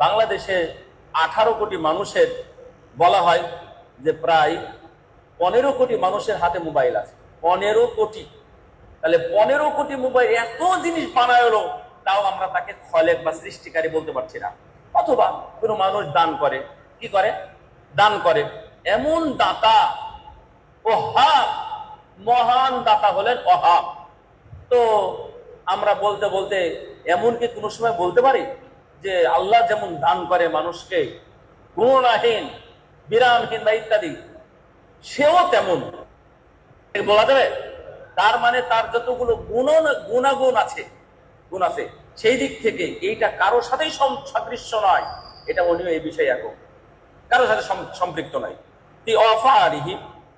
বাংলাদেশে আঠারো কোটি মানুষের বলা হয় যে প্রায় পনেরো কোটি মানুষের হাতে মোবাইল আছে। পনেরো কোটি। তাহলে পনেরো কোটি মোবাইল এত জিনিস বানায়লো তাও আমরা তাকে খলেক বা সৃষ্টিকারী বলতে পারছি না। অথবা কোনো মানুষ দান করে। কি করে? দান করে। এমন দাতা ওহাব মহান দাতা হলেন অহাব। তো আমরা বলতে বলতে এমন কি কোনো সময় বলতে পারি যে আল্লাহ যেমন দান করে মানুষকে, গুণাহীন, বিরামহীন বা ইত্যাদি, সেও তেমন। বলা যাবে, তার মানে তার যতগুলো গুণ, গুণাগুণ আছে, গুণ আছে, সেই দিক থেকে এইটা কারোর সাথেই সাদৃশ্য নয়। এটা উনিও এই বিষয়ে একক। কারোর সাথে সম্পৃক্ত নাই তি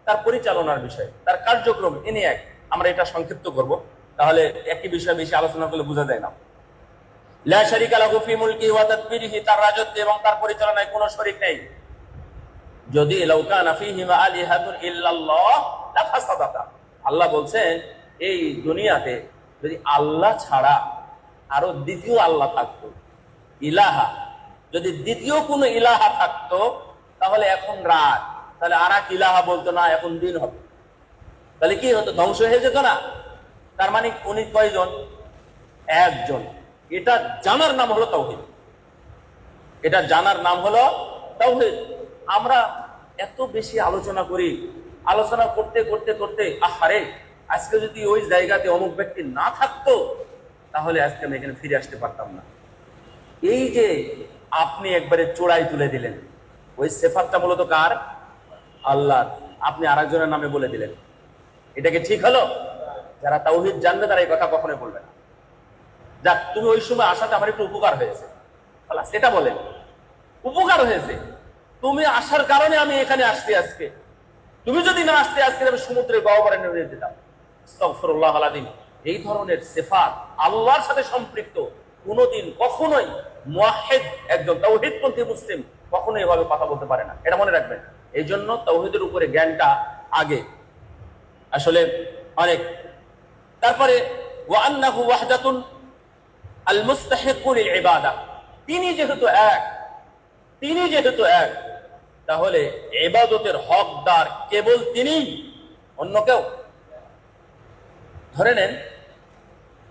তার পরিচালনার বিষয়, তার কার্যক্রম এনে এক। আমরা এটা সংক্ষিপ্ত করব। তাহলে একই বিষয়ে বেশি আলোচনা করলে বোঝা যায় না। লা শারিকা লাহু ফি তার এবং তার পরিচালনায় কোনো যদি আল্লাহ বলছেন, এই দুনিয়াতে যদি আল্লাহ ছাড়া আরও দ্বিতীয় আল্লাহ থাকতো, ইলাহা, যদি দ্বিতীয় কোনো ইলাহা থাকতো, তাহলে এখন রাত। তাহলে আর এক ইলাহা বলতো না, এখন দিন হবে। তাহলে কি হতো? ধ্বংস হয়ে যেত না? তার মানে উনি কয়জন? একজন। এটা জানার নাম হলো তৌহিদ এটা জানার নাম হলো তাওহীদ। আমরা এত বেশি আলোচনা করি, আলোচনা করতে করতে করতে, আহারে, আজকে যদি ওই জায়গাতে অমুক ব্যক্তি না থাকতো, তাহলে আজকে আমি এখানে ফিরে আসতে পারতাম না। এই যে আপনি একবারে চোড়াই তুলে দিলেন, ওই সেফাতটা মূলত কার? আল্লাহ আপনি আরেকজনের নামে বলে দিলেন। এটা কি ঠিক হলো? যারা তাওহিদ জানবে, তারা এই কথা কখনোই বলবে না। যাক, তুমি ওই সময় আসাতে আমার একটু উপকার হয়েছে। এটা বলেন। উপকার হয়েছে। তুমি আসার কারণে আমি এখানে আসছি আজকে। তুমি যদি না আসতে আজকে, আমি সমুদ্রের গহ্বরে নেমে যেতাম আস্তাগফিরুল্লাহ আলাদিন এই ধরনের সেফাত আল্লাহর সাথে সম্পৃক্ত কোনোদিন কখনোই মুয়াহিদ একজন তাওহীদপন্থী মুসলিম কখনো এভাবে কথা বলতে পারে না। এটা মনে রাখবেন। এই জন্য তাওহীদের উপরে জ্ঞানটা আগে। আসলে অনেক। তারপরে ওয়ান্নাহু আল মুস্তাহিকুল ইবাদা তিনি যেহেতু এক, তিনি যেহেতু এক, তাহলে এবাদতের হকদার কেবল তিনি অন্য কেউ? ধরে নেন,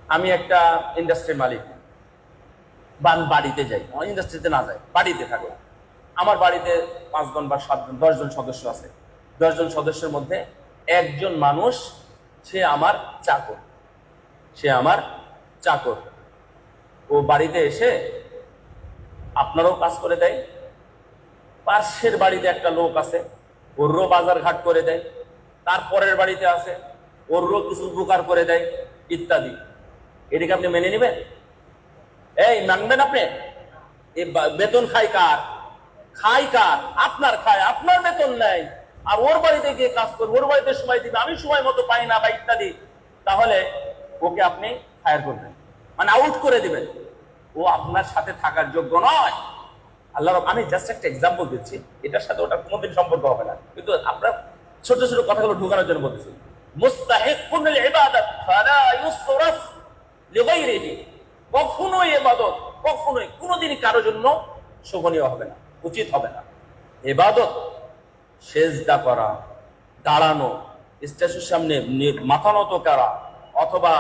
আমি একটা ইন্ডাস্ট্রির মালিক বা বাড়িতে যাই ইন্ডাস্ট্রিতে না যাই বাড়িতে থাকো। আমার বাড়িতে পাঁচজন বা সাতজন, দশজন সদস্য আছে। দশজন সদস্যের মধ্যে একজন মানুষ, সে আমার চাকর। সে আমার চাকর। ও বাড়িতে এসে আপনারও কাজ করে দেয়। পার্শ্বের বাড়িতে একটা লোক আছে ওরও বাজার ঘাট করে দেয়। তারপরের বাড়িতে আছে ওরও কিছু উপকার করে দেয়, ইত্যাদি। এটাকে আপনি মেনে নেবেন? এই মানবেন আপনি? বা- বেতন খাই কার? খাই কার? আপনার খায়, আপনার বেতন নেয়। আর ওর বাড়িতে গিয়ে কাজ করবে, ওর বাড়িতে সময় দিবে, আমি সময় মতো পাই না বা ইত্যাদি। তাহলে ওকে আপনি ফায়ার করবেন। মানে আউট করে দিবেন। ও আপনার সাথে থাকার যোগ্য নয়। আল্লাহ আমি জাস্ট একটা এক্সাম্পল দিচ্ছি। এটার সাথে ওটা কোনোদিন সম্পর্ক হবে না। কিন্তু আপনার ছোট ছোট কথাগুলো ঢুকানোর জন্য বলতেছি। মুস্তাহিকুন লিগাইরিহি কখনোই ইবাদত কখনোই, কোনোদিনই কারও জন্য শোভনীয় হবে না, উচিত হবে না। ইবাদত সেজদা করা, দাঁড়ানো স্ট্যাচুর সামনে মাথা নত করা, অথবা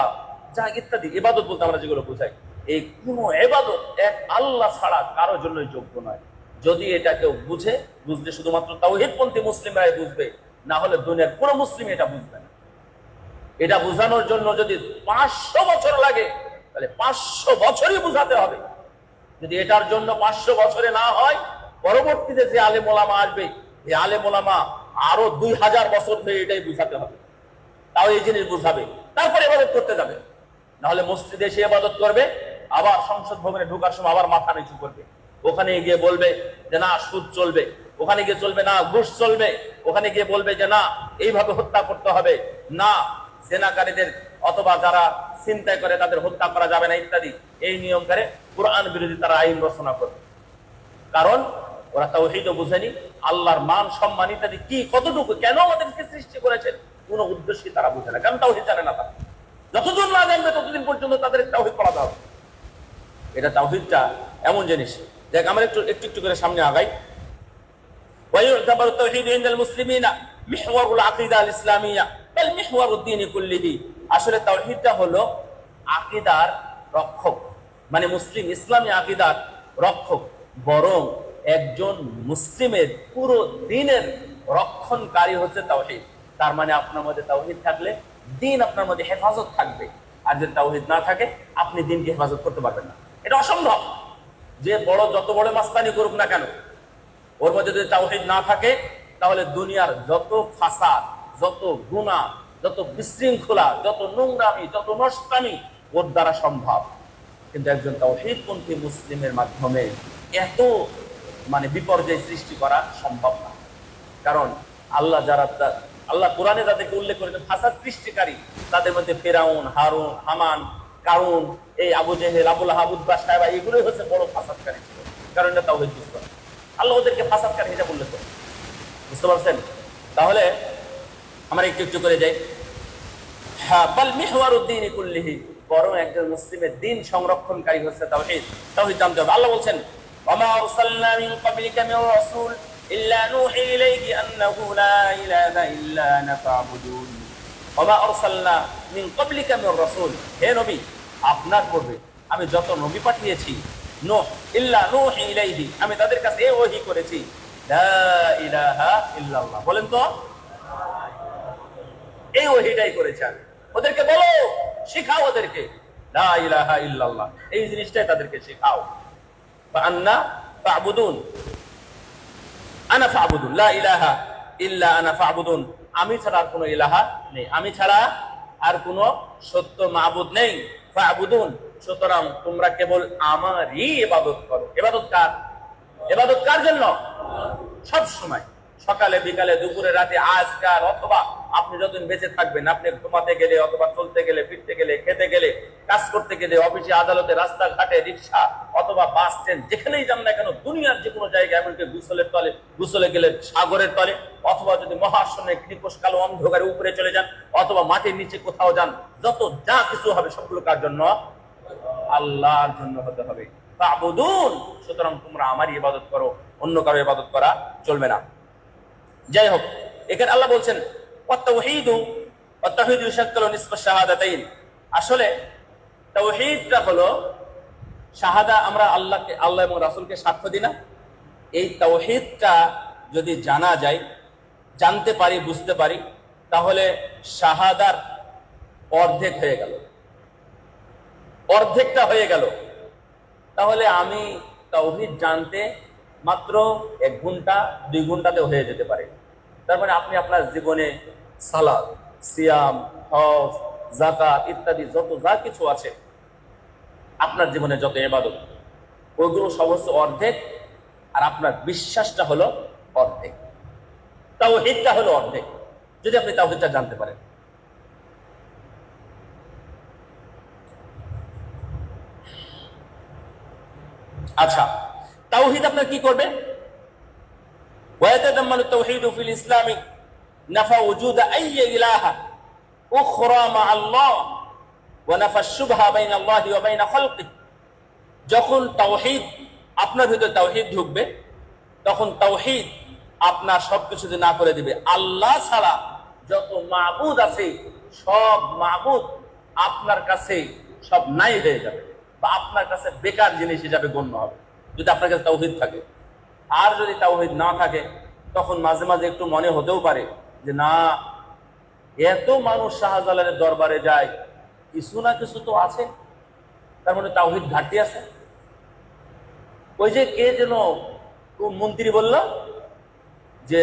যা ইত্যাদি, ইবাদত বলতে আমরা যেগুলো বোঝাই, এই কোনো এবাদত এক আল্লাহ ছাড়া কারোর জন্য যোগ্য নয়। যদি এটা কেউ বুঝে, বুঝলে শুধুমাত্র তাওহিদপন্থী মুসলিমরাই বুঝবে, না হলে দুনিয়ার কোনো মুসলিম এটা বুঝবে না। এটা বোঝানোর জন্য যদি পাঁচশো বছর লাগে, তাহলে পাঁচশো বছরই বুঝাতে হবে। যদি এটার জন্য পাঁচশো বছরে না হয়, পরবর্তীতে যে আলেম ওলামা আসবে, এই আলেম ওলামা আরও দুই হাজার বছর ধরে এটাই বুঝাতে হবে। তাও এই জিনিস বুঝাবে, তারপরে এবাদত করতে যাবে। নাহলে মসজিদে এসে এবাদত করবে, আবার সংসদ ভবনে ঢোকার সময় আবার মাথা নিচু করবে। ওখানে গিয়ে বলবে যে, না, সুদ চলবে। ওখানে গিয়ে চলবে, না, ঘুষ চলবে। ওখানে গিয়ে বলবে যে, না, এইভাবে হত্যা করতে হবে। না, সেনাকারীদের অথবা যারা চিন্তায় করে তাদের হত্যা করা যাবে না, ইত্যাদি। এই নিয়ম করে কোরআন বিরোধী তারা আইন রচনা করবে। কারণ ওরা তাওহীদ বুঝেনি, আল্লাহর মান, সম্মান ইত্যাদি কি, কতটুকু, কেন আমাদেরকে সৃষ্টি করেছেন, কোন উদ্দেশ্যই তারা বুঝে না। কারণ তাওহীদ জানে না তারা? যতদিন না জানবে ততদিন পর্যন্ত তাদের তাওহীদ পড়াতে হবে এটা তাওহীদটা এমন জিনিস দেখ আমরা একটু একটু একটু করে সামনে আগাই ويعتبر التوحيد عند المسلمين محور العقيدة الإسلامية بل محور الدين كله আসলে তাওহীদটা হলো আকীদার রক্ষক মানে মুসলিম ইসলামী আকীদার রক্ষক বরং একজন মুসলিমের পুরো দিনের রক্ষণকারী হচ্ছে তাওহীদ তার মানে আপনার মধ্যে তাওহীদ থাকলে দিন আপনার মধ্যে হেফাজত থাকবে। আর যদি তাওহীদ না থাকে, আপনি দিনকে হেফাজত করতে পারবেন না। এটা অসম্ভব যে বড় যত বড় মাস্তানি করুক না কেন, ওর মধ্যে যদি তাওহীদ না থাকে, তাহলে দুনিয়ার যত ফাসাদ, যত গুণা যত বিশৃঙ্খলা, যত নোংরামি, যত নষ্টামি ওর দ্বারা সম্ভব। কিন্তু একজন তাওহীদপন্থী মুসলিমের মাধ্যমে এত মানে বিপর্যয় সৃষ্টি করা সম্ভব না। কারণ আল্লাহ যারা আল্লাহ কোরআনে তাদেরকে উল্লেখ করেছেন ফাসাদ সৃষ্টিকারী। তাদের মধ্যে ফেরাউন, হারুন, হামান, কারুন, এই আবু জেহেল আবুল হাবুদ্বা সাহেবা, এগুলোই হচ্ছে বড় ফাসাদকারী ছিল। কারণ এটা তাওহীদ বুঝতে পারে আল্লাহ ওদেরকে ফাসাদকারী হিসাব উল্লেখ করে বুঝতে পারছেন? তাহলে আমরা একটু একটু করে যাই। হ্যাঁ একজন আন্নাহু লা ইলাহা ইল্লা আনা ফা'বুদুন ওমা আরসালনা মিন ক্বাবলিকা মির রাসূল হে নবী, আপনার পূর্বে আমি যত নবী পাঠিয়েছি, নূহ, ইল্লা নূহি ইলাইহি, আমি তাদের কাছে ওহী করেছি। লা ইলাহা ইল্লাল্লাহ। বলেন তো? এই ওহিটাই করেছে আমি। ওদেরকে বলো, শিখাও ওদেরকে। লা ইলাহা ইল্লাল্লাহ। এই জিনিসটাই তাদেরকে শেখাও। আন্না ফাবুদুন আনা ফাবুদুন লা ইলাহা ইল্লা আনা ফাবুদুন। আমি ছাড়া আর কোনো ইলাহা নেই। আমি ছাড়া আর কোনো সত্য মাহবুদ নেই। ফাবুদুন। সুতরাং তোমরা কেবল আমারই এবাদত করো। ইবাদত কার? ইবাদত কার জন্য? সব সময় সকালে, বিকালে, দুপুরে, রাতে আজকাল অথবা আপনি যতদিন বেঁচে থাকবেন, আপনি ঘুমাতে গেলে অথবা চলতে গেলে, ফিরতে গেলে, খেতে গেলে, কাজ করতে গেলে, অফিসে, আদালতে, রাস্তাঘাটে, রিক্সা অথবা বাস স্ট্যান্ড যেখানেই যান না কেন, দুনিয়ার যে কোনো জায়গায়, এমনকি গুসলের তলে, গুসলে গেলে সাগরের তলে, অথবা যদি মহাশনে নিকোষ কালো অন্ধকারে উপরে চলে যান, অথবা মাটির নিচে কোথাও যান, যত যা কিছু হবে সবগুলো কার জন্য? আল্লাহর জন্য হতে হবে। সুতরাং তোমরা আমারই ইবাদত করো, অন্য কারও ইবাদত করা চলবে না। যাই হোক, এখানে আল্লাহ বলছেন আসলে হলো, শাহাদা আমরা আল্লাহকে, আল্লাহ এবং রাসুলকে সাক্ষ্য দিই না। এই তাওহীদটা যদি জানা যায়, জানতে পারি, বুঝতে পারি, তাহলে শাহাদার অর্ধেক হয়ে গেল। অর্ধেকটা হয়ে গেল। তাহলে আমি তাওহীদ জানতে মাত্র এক ঘণ্টা, দুই ঘন্টাতে হয়ে যেতে পারে। তার মানে আপনি আপনার জীবনে সালাদ, সিয়াম, হজ জাকাত ইত্যাদি যত যা কিছু আছে, আপনার জীবনে যত এবাদত ওইগুলো সমস্ত অর্ধেক আর আপনার বিশ্বাসটা হলো অর্ধেক। তাও তাওহীদটা হলো অর্ধেক। যদি আপনি তাও তাওহীদটা জানতে পারেন। আচ্ছা তাওহীদ আপনার কি করবে ويتضمن التوحيد في الإسلام نفى وجود أي إله أخرى مع الله ونفى الشبهة بين الله وبين خلقه যখন তাওহীদ আপনার ভিতরে তাওহীদ ঢুকবে তখন তাওহীদ আপনার সবকিছু যে না করে দিবে আল্লাহ ছাড়া যত মাবুদ আছে সব মাবুদ আপনার কাছে সব নাই হয়ে যাবে বা আপনার কাছে বেকার জিনিস হিসাবে গণ্য হবে যদি আপনার কাছে তাওহীদ থাকে। আর যদি তাওহীদ না থাকে, তখন মাঝে মাঝে একটু মনে হতেও পারে যে, না, এত মানুষ শাহজালালের দরবারে যায়, কিছু না কিছু তো আছে। তার মানে তাওহীদ ঘাটতি আছে? ওই যে কে যেন মন্ত্রী বলল যে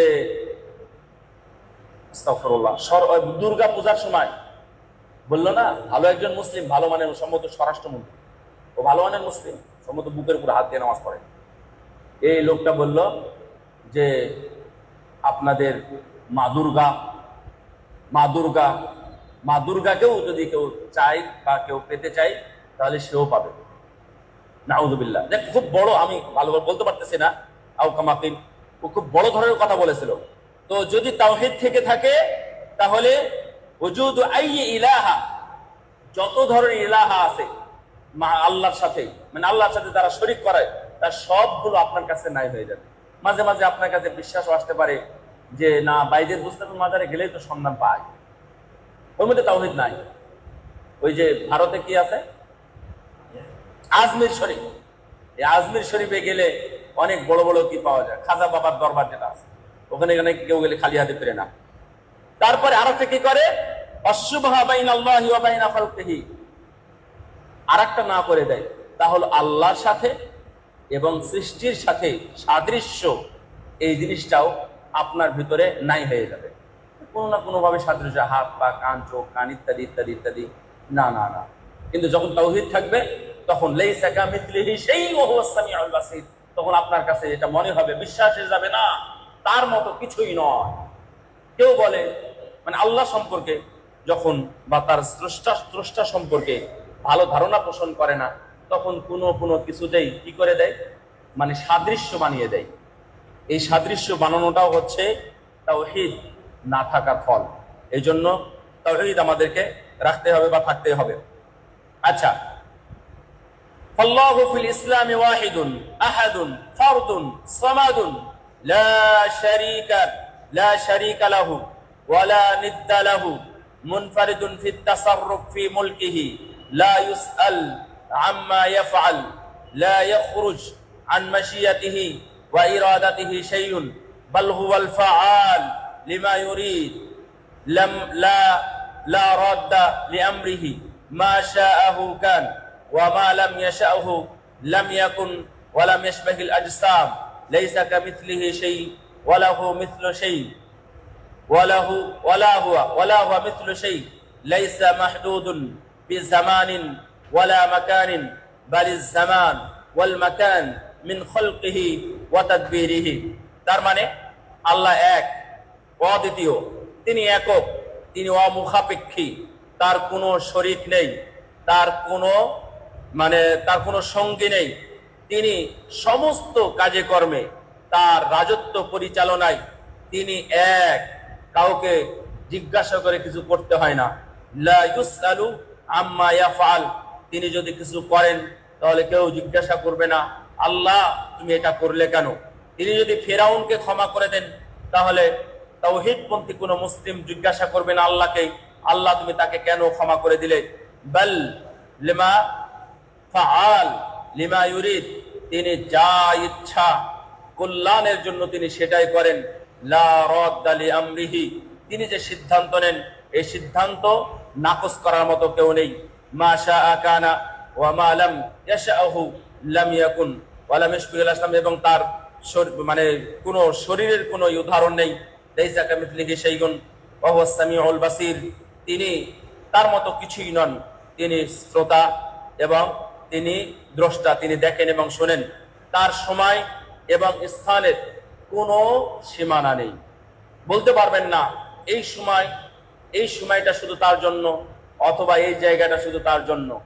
দুর্গা পূজার সময় বলল না, ভালো একজন মুসলিম, ভালো মানের সম্মত স্বরাষ্ট্রমন্ত্রী। ও ভালো মানের মুসলিম। সম্মত বুকের উপর হাত দিয়ে নামাজ পড়ে। এই লোকটা বলল যে, আপনাদের মা দুর্গা মা দুর্গা, মা দুর্গাকেও যদি কেউ চাই বা কেউ পেতে চাই তাহলে সেও পাবে। নাউজুবিল্লাহ। দেখ, খুব বড়, আমি ভালোভাবে বলতে পারতেছি না। আউ কামাকিন ও খুব বড় ধরনের কথা বলেছিল। তো যদি তাওহীদ থেকে থাকে, তাহলে ইলাহা, যত ধরনের ইলাহা আছে আল্লাহর সাথে মানে আল্লাহর সাথে তারা শরিক করে, তার সবগুলো আপনার কাছে নাই হয়ে যাবে। মাঝে মাঝে আপনার কাছে বিশ্বাসও আসতে পারে যে, না বাইরের বুঝতে মাজারে গেলেই তো সন্ধান পায় ওর মধ্যে তাওহিদ নাই। ওই যে ভারতে কি আছে? আজমির শরীফ। এই আজমির শরীফে গেলে অনেক বড় বড় কি পাওয়া যায়? খাজা বাবার দরবার যেটা আছে। ওখানে এখানে কেউ গেলে খালি হাতে ফিরে না। তারপরে আরও কি করে? অশুভা বাইন আল্লাহি বাইনা খালকিহি আরেকটা না করে দেয়, তা হলো আল্লাহর সাথে এবং সৃষ্টির সাথে সাদৃশ্য এই জিনিসটাও আপনার ভিতরে নাই হয়ে যাবে। কোনো না কোনোভাবে সাদৃশ্য, হাত, পা, কান, চোখ, কান ইত্যাদি ইত্যাদি ইত্যাদি, না না না। কিন্তু যখন তাওহিদ থাকবে, তখন লেইসা কামিথলিহি সেই ওহুয়াসামি আল বাসির। তখন আপনার কাছে এটা মনে হবে, বিশ্বাস এসে যাবে, না, তার মতো কিছুই নয়। কেউ বলে মানে আল্লাহ সম্পর্কে, যখন বা তার স্রষ্টা স্রষ্টা সম্পর্কে ভালো ধারণা পোষণ করে না তখন কোনো কোনো কিছুতেই কি করে দেয় মানে সাদৃশ্য বানিয়ে দেয় এই সাদৃশ্য বানানোটাও হচ্ছে তাওহিদ না থাকার ফল এই জন্য তাওহিদ আমাদেরকে রাখতে হবে বা থাকতে হবে আচ্ছা فالله في الإسلام واحد أحد فرد صمد لا شريك لا شريك له ولا ند له منفرد في التصرف في ملكه لا يسأل عما يفعل لا يخرج عن مشيئته وإرادته شيء بل هو الفعال لما يريد لم لا لا راد لأمره. ما شاءه كان وما لم يشأه لم يكن ولم يشبه الأجسام. ليس كمثله شيء وله مثل شيء وله ولا هو ولا هو مثل شيء. ليس محدود بزمان ولا مكان بل الزمان والمكان من خلقه وتدبيره তার মানে আল্লাহ এক অদ্বিতীয় তিনি একক তিনি অমুখাপেক্ষী তার কোনো শরীক নেই তার কোনো মানে তার কোনো সঙ্গী নেই তিনি সমস্ত কাজে কর্মে তার রাজত্ব পরিচালনায় তিনি এক কাউকে জিজ্ঞাসা করে কিছু করতে হয় না লা ইউসআলু আম্মা ইয়াফআল, তিনি যদি কিছু করেন, তাহলে কেউ জিজ্ঞাসা করবে না, আল্লাহ, তুমি এটা করলে কেন? তিনি যদি ফেরাউনকে ক্ষমা করে দেন, তাহলে তাওহিদপন্থী কোনো মুসলিম জিজ্ঞাসা করবে না আল্লাহকে, আল্লাহ, তুমি তাকে কেন ক্ষমা করে দিলে? বল লিমা ফাআল লিমা ইউরিদ, তিনি যা ইচ্ছা কল্যাণের জন্য তিনি সেটাই করেন। লা রাদ্দা লি আমরিহি, তিনি যে সিদ্ধান্ত নেন, এই সিদ্ধান্ত নাকচ করার মতো কেউ নেই। মা শাআ কানা ওয়া মা লাম ইয়াশাহু লাম ইয়াকুন ওয়া লাম ইশবিহুল আসলাম এবং তার মানে কোনো শরীরের কোনো উদাহরণ নেই। লাইসা কামিথলিহি শাইউন ওয়া সামিউল বাসির। তিনি তার মতো কিছুই নন। তিনি শ্রোতা এবং তিনি দ্রষ্টা। তিনি দেখেন এবং শোনেন। তার সময় এবং স্থানের কোনো সীমানা নেই। বলতে পারবেন না, এই সময় এই সময়টা শুধু তার জন্য অথবা এই জায়গাটা শুধু তার জন্য।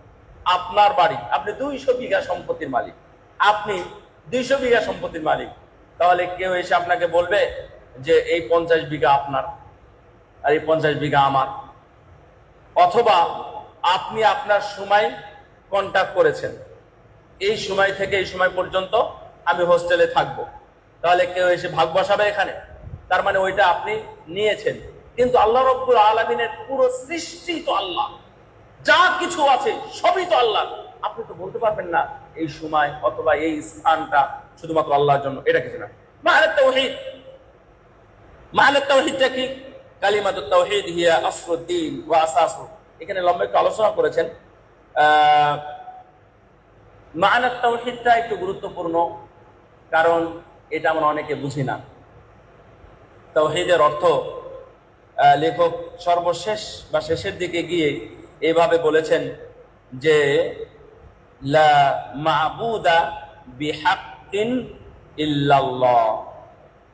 আপনার বাড়ি, আপনি দুইশো বিঘা সম্পত্তির মালিক। আপনি দুইশো বিঘা সম্পত্তির মালিক। তাহলে কেউ এসে আপনাকে বলবে যে, এই পঞ্চাশ বিঘা আপনার আর এই পঞ্চাশ বিঘা আমার। অথবা আপনি আপনার সময় কন্ট্যাক্ট করেছেন। এই সময় থেকে এই সময় পর্যন্ত আমি হোস্টেলে থাকব। তাহলে কেউ এসে ভাগ বসাবে এখানে। তার মানে ওইটা আপনি নিয়েছেন। কিন্তু আল্লাহ রব্বুল আলমিনের পুরো সৃষ্টি তো আল্লাহ। যা কিছু আছে সবই তো আল্লাহ। আপনি তো বলতে পারবেন না, এই সময় অথবা এই স্থানটা শুধুমাত্র আল্লাহর জন্য, এটা কিছু না। কি? হিয়া এখানে লম্বা একটু আলোচনা করেছেন। একটু গুরুত্বপূর্ণ, কারণ এটা আমরা অনেকে বুঝি না। তৌহিদের অর্থ লেখক সর্বশেষ বা শেষের দিকে গিয়ে এভাবে বলেছেন যে, লা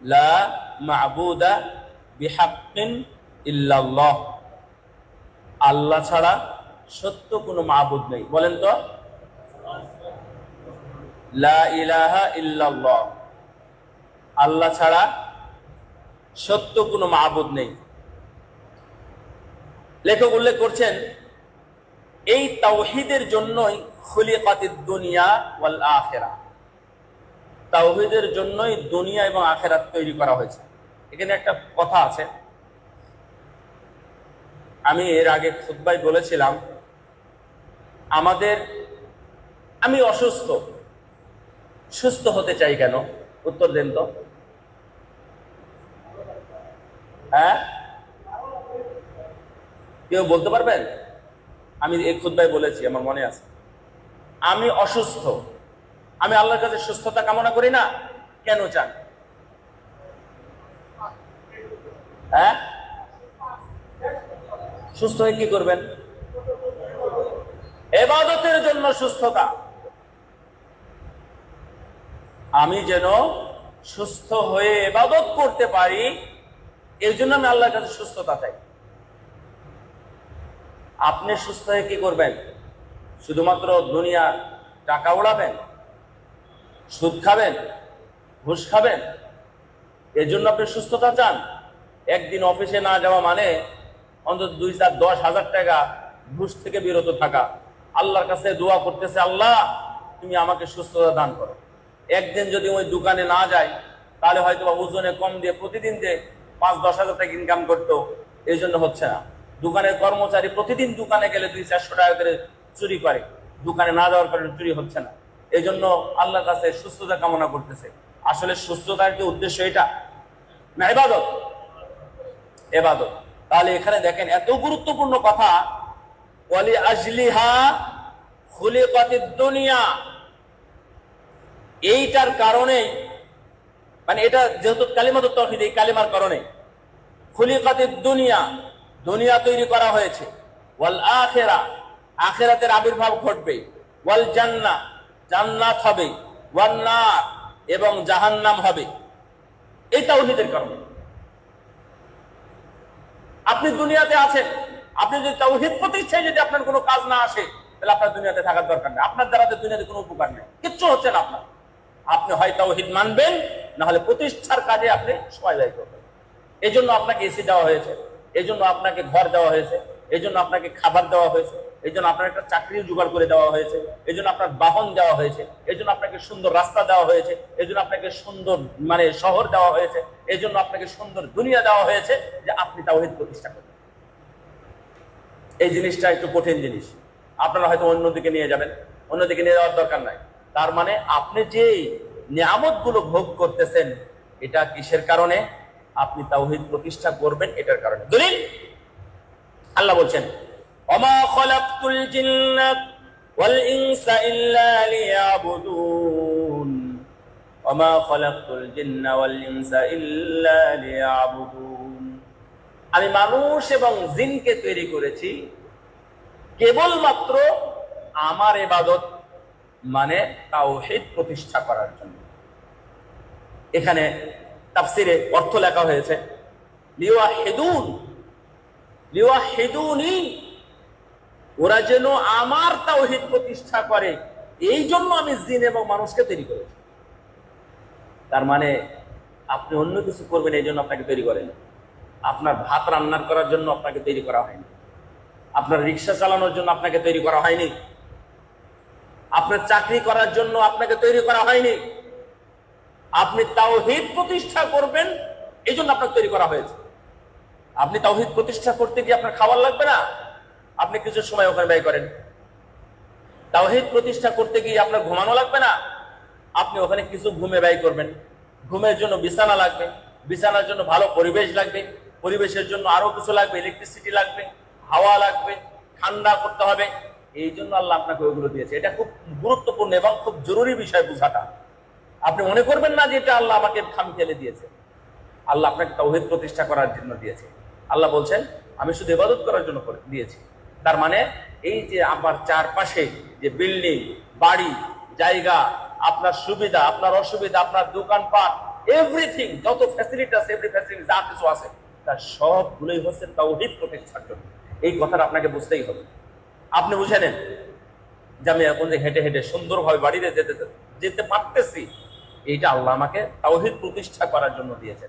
লা আল্লাহ ছাড়া সত্য কোনো মাবুদ নেই। বলেন তো। লা ইলাহা আল্লাহ ছাড়া সত্য কোনো মাবুদ নেই। লেখক উল্লেখ করছেন, এই তাওহিদের জন্যই খুলিকাতিদ দুনিয়া ওয়াল আখেরা। তাওহিদের জন্যই দুনিয়া এবং আখেরাত তৈরি করা হয়েছে। এখানে একটা কথা আছে। আমি এর আগে খুদ্ায় বলেছিলাম, আমাদের, আমি অসুস্থ, সুস্থ হতে চাই কেন? উত্তর দেন তো। হ্যাঁ? কেউ বলতে পারবেন? আমি এই খুদ্ায় বলেছি, আমার মনে আছে। আমি অসুস্থ। আমি আল্লাহর কাছে সুস্থতা কামনা করি না। কেন চান? হ্যাঁ? সুস্থ হয়ে কি করবেন? এবাদতের জন্য সুস্থতা। আমি যেন সুস্থ হয়ে এবাদত করতে পারি এই জন্য আমি আল্লাহর কাছে সুস্থতা চাই। আপনি সুস্থ হয়ে কি করবেন? শুধুমাত্র দুনিয়ার টাকা উড়াবেন? সুদ খাবেন? ঘুষ খাবেন? এর জন্য আপনি সুস্থতা চান? একদিন অফিসে না যাওয়া মানে অন্তত দুই চার দশ হাজার টাকা ঘুষ থেকে বিরত থাকা। আল্লাহর কাছে দোয়া করতেছে, আল্লাহ, তুমি আমাকে সুস্থতা দান করো। একদিন যদি ওই দোকানে না যায় তাহলে হয়তো ওজনে কম দিয়ে প্রতিদিন যে পাঁচ দশ হাজার টাকা ইনকাম করতো এই জন্য হচ্ছে না। দোকানের কর্মচারী প্রতিদিন দোকানে গেলে দুই চারশো টাকা করে চুরি করে। দোকানে না যাওয়ার কারণে চুরি হচ্ছে না। এই জন্য আল্লাহর কাছে সুস্থতা কামনা করতেছে। আসলে সুস্থতার কি উদ্দেশ্য এটা? না এবাদত এবাদত তাহলে এখানে দেখেন, এত গুরুত্বপূর্ণ কথা দুনিয়া। এইটার কারণেই মানে এটা যেহেতু কালিমাত তৌহিদ এই কালিমার কারণে খুলিকাতিদ দুনিয়া। দুনিয়া তৈরি করা হয়েছে। ওয়াল আখেরা, আখেরাতের আবির্ভাব ঘটবে। ওয়াল জান্না জান্নাত হবে। ওয়াল নার, এবং জাহান্নাম হবে। এই তাওহিদের কারণে। আপনি দুনিয়াতে আছেন, আপনি যদি তাওহিদ প্রতিষ্ঠায় যদি আপনার কোনো কাজ না আসে, তাহলে আপনার দুনিয়াতে থাকার দরকার নেই। আপনার দ্বারা তো দুনিয়াতে কোনো উপকার নেই। কিচ্ছু হচ্ছে না আপনার। আপনি হয় তাওহিদ মানবেন, না হলে প্রতিষ্ঠার কাজে আপনি সময় ব্যয় করবেন। এই জন্য আপনাকে এসি দেওয়া হয়েছে। এই জন্য আপনাকে ঘর দেওয়া হয়েছে এই জন্য আপনাকে খাবার দেওয়া হয়েছে এই জন্য আপনার একটা চাকরিও জোগাড় করে দেওয়া হয়েছে এই জন্য আপনার বাহন দেওয়া হয়েছে এই জন্য আপনাকে সুন্দর রাস্তা দেওয়া হয়েছে এই জন্য আপনাকে সুন্দর মানে শহর দেওয়া হয়েছে এই জন্য আপনাকে সুন্দর দুনিয়া দেওয়া হয়েছে যে আপনি তাওহিদ প্রতিষ্ঠা করবেন এই জিনিসটা একটু কঠিন জিনিস। আপনারা হয়তো অন্যদিকে নিয়ে যাবেন, অন্যদিকে নিয়ে যাওয়ার দরকার নাই। তার মানে আপনি যে নিয়ামতগুলো ভোগ করতেছেন, এটা কিসের কারণে? আপনি তাওহিদ প্রতিষ্ঠা করবেন, এটার কারণে। দলিল? আল্লাহ বলছেন অমা জিন্না ইল্লা আমি মানুষ এবং জিনকে তৈরি করেছি, কেবলমাত্র আমার এবাদত মানে তাওহিদ প্রতিষ্ঠা করার জন্য। এখানে তাফসিরে অর্থ লেখা হয়েছে। লিওয়া হেদুন লিওয়া হেদুনি ওরা যেন আমার তাওহিদ প্রতিষ্ঠা করে, এই জন্য আমি জিন এবং মানুষকে তৈরি করেছি। তার মানে আপনি অন্য কিছু করবেন, এই জন্য আপনাকে তৈরি করেন। আপনার ভাত রান্নার করার জন্য আপনাকে তৈরি করা হয়নি। আপনার রিক্সা চালানোর জন্য আপনাকে তৈরি করা হয়নি। আপনার চাকরি করার জন্য আপনাকে তৈরি করা হয়নি। আপনি তাওহিদ প্রতিষ্ঠা করবেন এই জন্য আপনাকে তৈরি করা হয়েছে। আপনি তাওহিদ প্রতিষ্ঠা করতে গিয়ে আপনার খাবার লাগবে না? আপনি কিছু সময় ওখানে ব্যয় করেন। তাওহিদ প্রতিষ্ঠা করতে গিয়ে আপনার ঘুমানো লাগবে না? আপনি ওখানে কিছু ঘুমে ব্যয় করবেন। ঘুমের জন্য বিছানা লাগবে। বিছানার জন্য ভালো পরিবেশ লাগবে। পরিবেশের জন্য আরও কিছু লাগবে। ইলেকট্রিসিটি লাগবে, হাওয়া লাগবে, ঠান্ডা করতে হবে। এই জন্য আল্লাহ আপনাকে ওইগুলো দিয়েছে। এটা খুব গুরুত্বপূর্ণ এবং খুব জরুরি বিষয় বোঝাটা। আপনি মনে করবেন না যে এটা আল্লাহ আমাকে খাম ফেলে দিয়েছে। আল্লাহ আপনাকে তৌহিদ প্রতিষ্ঠা করার জন্য দিয়েছে। আল্লাহ বলছেন, আমি শুধু ইবাদত করার জন্য দিয়েছি। তার মানে এই যে আমার চারপাশে যে বিল্ডিং, বাড়ি, জায়গা, আপনার সুবিধা, আপনার অসুবিধা, আপনার দোকানপাট এভরিথিং যত ফ্যাসিলিটি আছে এভরি ফ্যাসিলিটি যা কিছু আছে, তার সবগুলোই হচ্ছে তৌহিদ প্রতিষ্ঠার জন্য। এই কথাটা আপনাকে বুঝতেই হবে। আপনি বুঝে নেন যে আমি এখন যে হেঁটে হেঁটে সুন্দরভাবে বাড়িতে যেতে যেতে পারতেছি এইটা আল্লাহ আমাকে তাওহিদ প্রতিষ্ঠা করার জন্য দিয়েছেন।